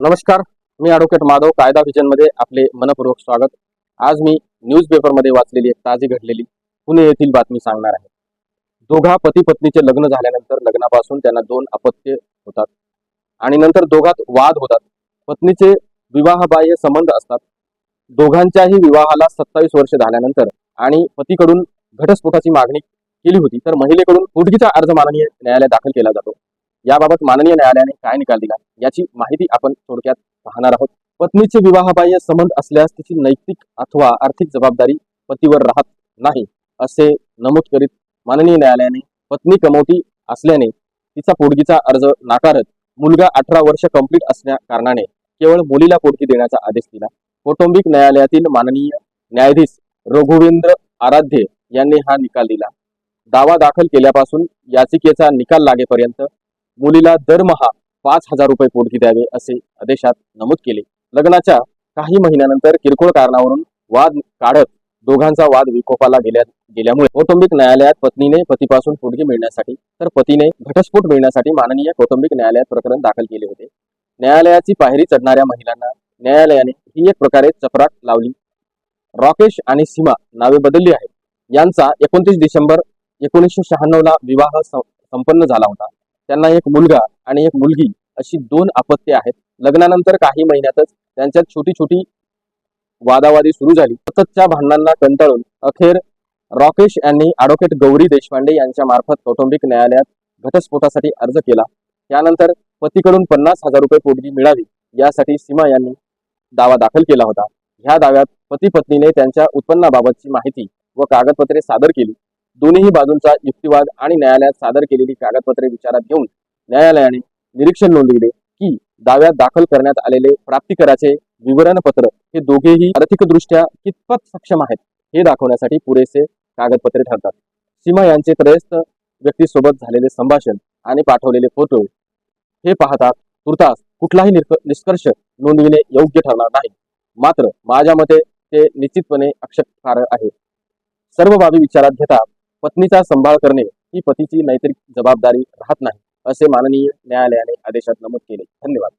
नमस्कार मी ॲडव्होकेट माधव कायदा मध्ये आपले मनपूर्वक स्वागत. आज मी न्यूजपेपरमध्ये वाचलेली एक ताजी घडलेली पुणे येथील बातमी सांगणार आहे. दोघा पती पत्नीचे लग्न झाल्यानंतर लग्नापासून त्यांना दोन अपत्य होतात आणि नंतर दोघात वाद होतात. पत्नीचे विवाहबाह्य संबंध असतात. दोघांच्याही विवाहाला सत्तावीस वर्ष झाल्यानंतर आणि पतीकडून घटस्फोटाची मागणी केली होती तर महिलेकडून पुडगीचा अर्ज माननीय न्यायालयात दाखल केला जातो. याबाबत माननीय न्यायालयाने काय निकाल दिला? याची माहिती आपण थोडक्यात पाहणार आहोत. पत्नीचे विवाहबाह्य संबंध असल्यास तिची नैतिक अथवा आर्थिक जबाबदारी पतीवर राहत नाही असे नमूद करीत माननीय न्यायालयाने पत्नी कमवती असल्याने तिचा पोडगीचा अर्ज नाकारत मुलगा अठरा वर्ष कंप्लीट असल्या कारणाने केवळ मुलीला पोडकी देण्याचा आदेश दिला. कौटुंबिक न्यायालयातील माननीय न्यायाधीश रघुवेंद्र आराध्य यांनी हा निकाल दिला. दावा दाखल केल्यापासून याचिकेचा निकाल लागेपर्यंत मुलीला दरमहा पाच हजार रुपये पोटगी द्यावे असे आदेशात नमूद केले. लग्नाच्या काही महिन्यानंतर किरकोळ कारणावरून वाद काढत दोघांचा वाद विकोपाला गेल्या गेल्यामुळे कौटुंबिक न्यायालयात पत्नीने पतीपासून पोटगी मिळण्यासाठी तर पतीने घटस्फोट मिळण्यासाठी माननीय कौटुंबिक न्यायालयात प्रकरण दाखल केले होते. न्यायालयाची पायरी चढणाऱ्या महिलांना न्यायालयाने ही एक प्रकारे चपराक लावली. राकेश आणि सीमा नावे बदलली आहेत. यांचा एकोणतीस डिसेंबर एकोणीसशे शहाण्णव ला विवाह सं- संपन्न झाला होता. त्यांना एक मुलगा आणि एक मुलगी अशी दोन अपत्ये आहेत. लग्नानंतर काही महिन्यातच त्यांच्यात छोटी छोटी वादावादी सुरू झाली. सततच्या भांडणांना कंटाळून अखेर राकेश यांनी ॲडव्होकेट गौरी देशपांडे यांच्या मार्फत कौटुंबिक न्यायालयात घटस्फोटासाठी अर्ज केला. त्यानंतर पतीकडून पन्नास हजार रुपये पोटगी मिळावी यासाठी सीमा यांनी दावा दाखल केला होता. ह्या दाव्यात पती पत्नीने त्यांच्या उत्पन्नाबाबतची माहिती व कागदपत्रे सादर केली. दोन्ही बाजूंचा युक्तिवाद आणि न्यायालयात सादर केलेली कागदपत्रे विचारात घेऊन न्यायालयाने निरीक्षण नोंदविले की दाव्यात दाखल करण्यात आलेले प्राप्तिकराचे विवरणपत्र हे दोघेही आर्थिकदृष्ट्या कितपत सक्षम आहेत हे दाखवण्यासाठी पुरेसे कागदपत्रे ठरतात. सीमा यांचे त्रयस्थ व्यक्तीसोबत झालेले संभाषण आणि पाठवलेले फोटो हे पाहता तुर्तास कुठलाही निष्कर्ष नोंदविणे योग्य ठरणार नाही. मात्र माझ्या मते ते निश्चितपणे आक्षेपार्ह आहे. सर्व बाबी विचारात घेता पत्नीचा सांभाळ करणे ही पतीची नैतिक जबाबदारी राहत नाही असे माननीय न्यायालयाने आदेशात नमूद केले. धन्यवाद.